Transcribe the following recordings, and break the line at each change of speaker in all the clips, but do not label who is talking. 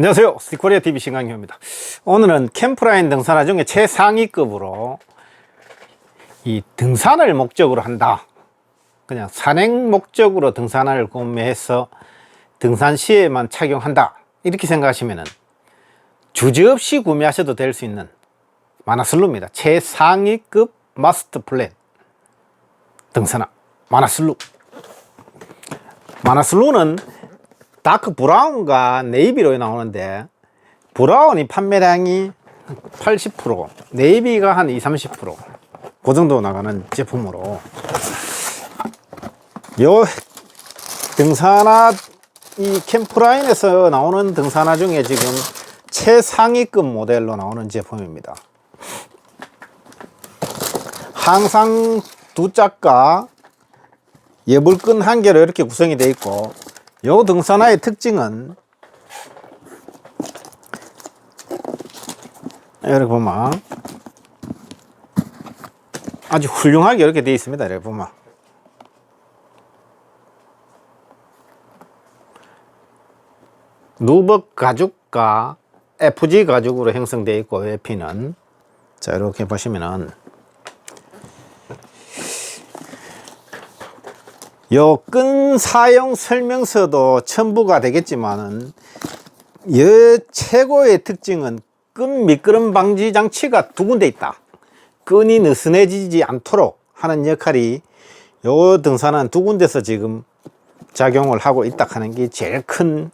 안녕하세요. 스티코리아 TV 신강효입니다. 오늘은 캠프라인 등산화 중에 최상위급으로 이 등산을 목적으로 한다. 그냥 산행 목적으로 등산화를 구매해서 등산 시에만 착용한다. 이렇게 생각하시면은 주저없이 구매하셔도 될 수 있는 마나슬루입니다. 최상위급 마스터 플랜 등산화 마나슬루. 마나슬루는 다크 브라운과 네이비로 나오는데 브라운이 판매량이 80% 네이비가 한 20, 30%그 정도 나가는 제품으로 요 등산화 이 캠프라인에서 나오는 등산화 중에 지금 최상위급 모델로 나오는 제품입니다. 항상 두 짝과 예불끈 한 개로 이렇게 구성이 되어 있고 요 등산화의 특징은 이렇게 보면 아주 훌륭하게 이렇게 되어 있습니다. 이렇게 보면 누벅 가죽과 FG 가죽으로 형성되어 있고 외피는 자 이렇게 보시면은 요끈 사용 설명서도 첨부가 되겠지만은 여 최고의 특징은 끈 미끄럼 방지 장치가 두 군데 있다. 끈이 느슨해지지 않도록 하는 역할이 요 등산은 두 군데서 지금 작용을 하고 있다 하는 게 제일 큰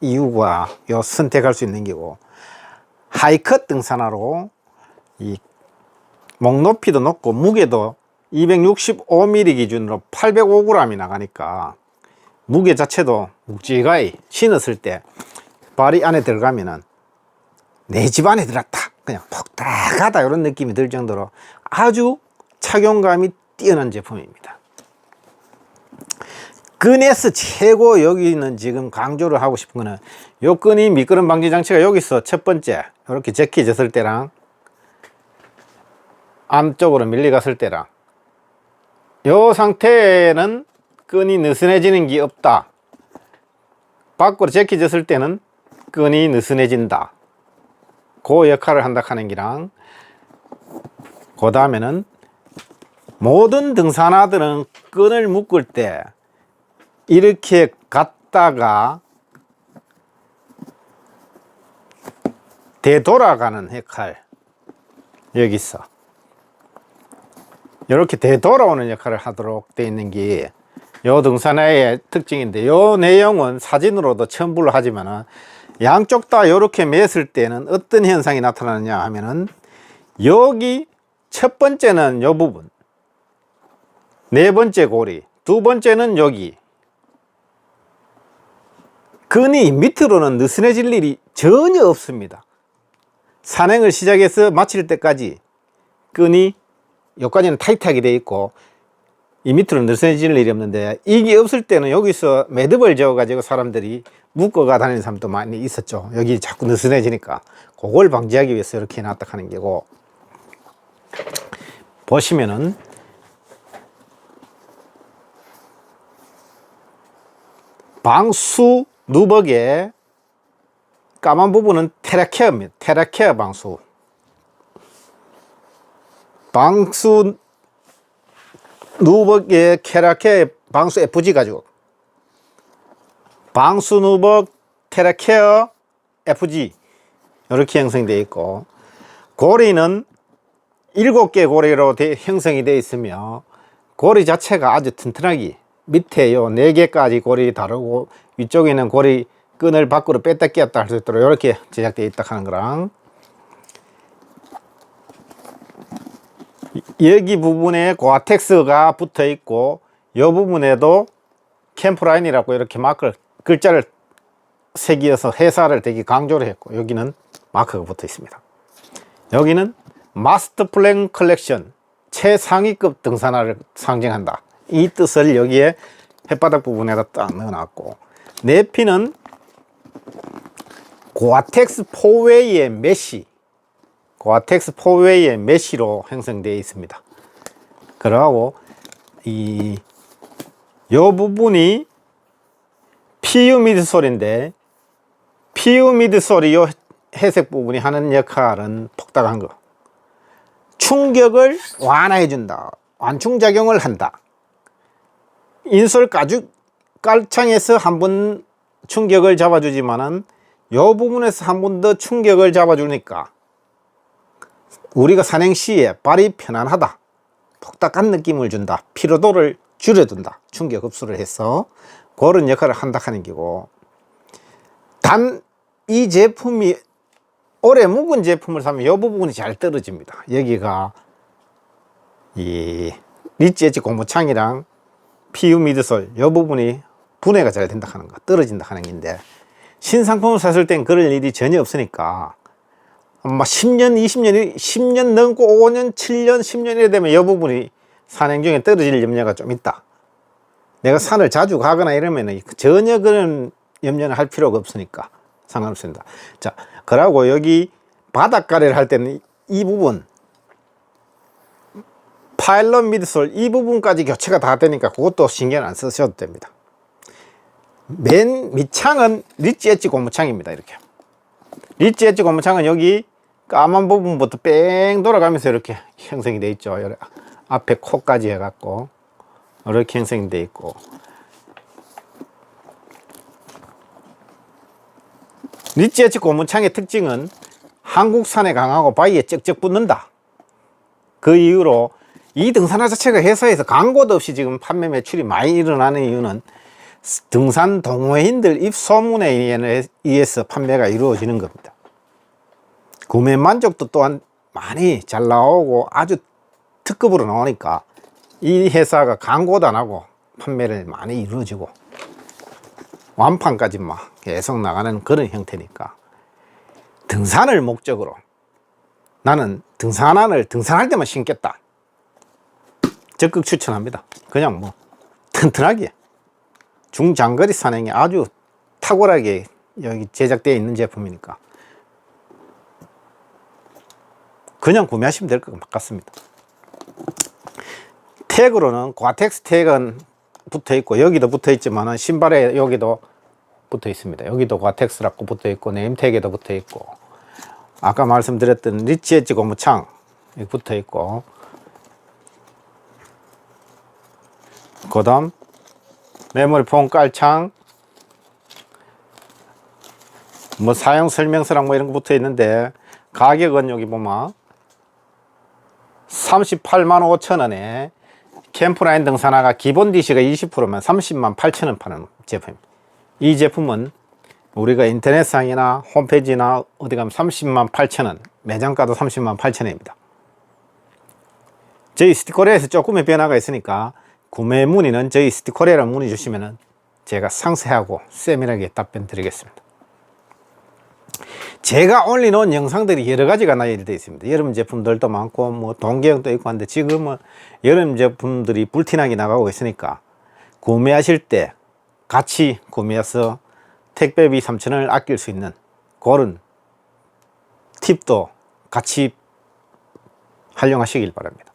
이유가 요 선택할 수 있는 게고 하이컷 등산화로 이 목 높이도 높고 무게도 265mm 기준으로 805g이 나가니까 무게 자체도 묵직하게 신었을 때 발이 안에 들어가면은 내 집 안에 들었다. 그냥 폭닥하다 이런 느낌이 들 정도로 아주 착용감이 뛰어난 제품입니다. 끈에서 최고 여기는 지금 강조를 하고 싶은 거는 요 끈이 미끄럼 방지 장치가 여기서 첫 번째 이렇게 제끼졌을 때랑 안쪽으로 밀려갔을 때랑 요 상태에는 끈이 느슨해지는 게 없다. 밖으로 제끼졌을 때는 끈이 느슨해진다. 그 역할을 한다 하는 기랑 그 다음에는 모든 등산화들은 끈을 묶을 때 이렇게 갔다가 되돌아가는 역할 여기 있어 이렇게 되돌아오는 역할을 하도록 되어 있는 게 요 등산화의 특징인데 요 내용은 사진으로도 첨부를 하지만은 양쪽 다 이렇게 맸을 때는 어떤 현상이 나타나느냐 하면은 여기 첫 번째는 요 부분 네 번째 고리 두 번째는 여기. 근이 밑으로는 느슨해질 일이 전혀 없습니다. 산행을 시작해서 마칠 때까지 끈이 여기까지는 타이트하게 되어 있고 이 밑으로 느슨해질 일이 없는데 이게 없을 때는 여기서 매듭을 지어 가지고 사람들이 묶어가 다니는 사람도 많이 있었죠. 여기 자꾸 느슨해지니까. 그걸 방지하기 위해서 이렇게 해놨다 하는 게고. 보시면은 방수 누벅의 까만 부분은 테라케어입니다. 테라케어 방수 방수 누벅의 케라케 방수 FG 가지고. 방수 누벅 테라케어 FG 이렇게 형성되어 있고 고리는 일곱 개 고리로 되- 형성이 되어 있으며 고리 자체가 아주 튼튼하게 밑에 요. 네 개까지 고리 다르고 위쪽에는 고리 끈을 밖으로 뺐다 끼었다 할 수 있도록 이렇게 제작되어 있다 하는 거랑 여기 부분에 고아텍스가 붙어 있고 이 부분에도 캠프라인이라고 이렇게 마크를 글자를 새기어서 회사를 되게 강조를 했고 여기는 마크가 붙어 있습니다. 여기는 마스터 플랜 컬렉션 최상위급 등산화를 상징한다. 이 뜻을 여기에 햇바닥 부분에다 딱 넣어놨고 내피는 고아텍스 포웨이의 메시 고아텍스 포웨이의 메시로 형성되어 있습니다. 그러고 이 요 부분이 PU 미드솔인데 PU 미드솔이 요 회색 부분이 하는 역할은 폭닥한 거. 충격을 완화해 준다. 완충작용을 한다. 인솔 가죽 깔창에서 한 번 충격을 잡아주지만은 요 부분에서 한 번 더 충격을 잡아주니까 우리가 산행 시에 발이 편안하다. 폭닥한 느낌을 준다. 피로도를 줄여둔다. 충격 흡수를 해서 그런 역할을 한다 하는 기고 단 이 제품이 오래 묵은 제품을 사면 이 부분이 잘 떨어집니다. 여기가 이 리치 엣지 고무창이랑 PU 미드솔 이 부분이 분해가 잘 된다 하는 거 떨어진다 하는 건데 신상품을 샀을 땐 그럴 일이 전혀 없으니까 아마 10년 20년이 10년 넘고 5년 7년 10년이 되면 이 부분이 산행 중에 떨어질 염려가 좀 있다 내가 산을 자주 가거나 이러면 전혀 그런 염려는 할 필요가 없으니까 상관없습니다 자 그러고 여기 바닥가래를 할 때는 이 부분 파일럿 미드솔 이 부분까지 교체가 다 되니까 그것도 신경 안 쓰셔도 됩니다. 맨 밑창은 리치 엣지 고무창입니다. 이렇게 리치 엣지 고무창은 여기 까만 부분부터 뺑 돌아가면서 이렇게 형성이 돼 있죠. 앞에 코까지 해갖고 이렇게 형성이 돼 있고 리치 엣지 고무창의 특징은 한국산에 강하고 바위에 쩍쩍 붙는다. 그 이후로 이 등산화 자체가 회사에서 광고도 없이 지금 판매 매출이 많이 일어나는 이유는 등산 동호회인들 입소문에 의해서 판매가 이루어지는 겁니다. 구매 만족도 또한 많이 잘 나오고 아주 특급으로 나오니까 이 회사가 광고도 안 하고 판매를 많이 이루어지고 완판까지 막 계속 나가는 그런 형태니까 등산을 목적으로 나는 등산화를 등산할 때만 신겠다. 적극 추천합니다. 그냥 뭐 튼튼하게 중장거리 산행에 아주 탁월하게 여기 제작되어 있는 제품이니까 그냥 구매하시면 될 것 같습니다. 태그로는 과텍스 태그는 붙어 있고 여기도 붙어 있지만 신발에 여기도 붙어 있습니다. 여기도 과텍스라고 붙어 있고 네임택에도 붙어 있고 아까 말씀드렸던 리치 엣지 고무창 붙어 있고 그 다음 메모리 폼 깔창 뭐 사용 설명서랑 뭐 이런 거 붙어 있는데 가격은 여기 보면 38만 5천 원에 캠프라인 등산화가 기본 DC가 20%면 30만 8천 원 파는 제품입니다. 이 제품은 우리가 인터넷상이나 홈페이지나 어디 가면 30만 8천 원, 매장가도 30만 8천 원입니다. 저희 스티커리에서 조금의 변화가 있으니까 구매 문의는 저희 스티커리에 문의 주시면 제가 상세하고 세밀하게 답변 드리겠습니다. 제가 올려놓은 영상들이 여러 가지가 나열되어 있습니다. 여름 제품들도 많고 뭐 동계형도 있고 한데 지금은 여름 제품들이 불티나게 나가고 있으니까 구매하실 때 같이 구매해서 택배비 3천원을 아낄 수 있는 그런 팁도 같이 활용하시길 바랍니다.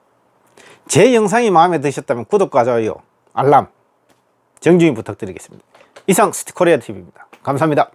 제 영상이 마음에 드셨다면 구독과 좋아요, 알람 정중히 부탁드리겠습니다. 이상 스티커리아 TV입니다. 감사합니다.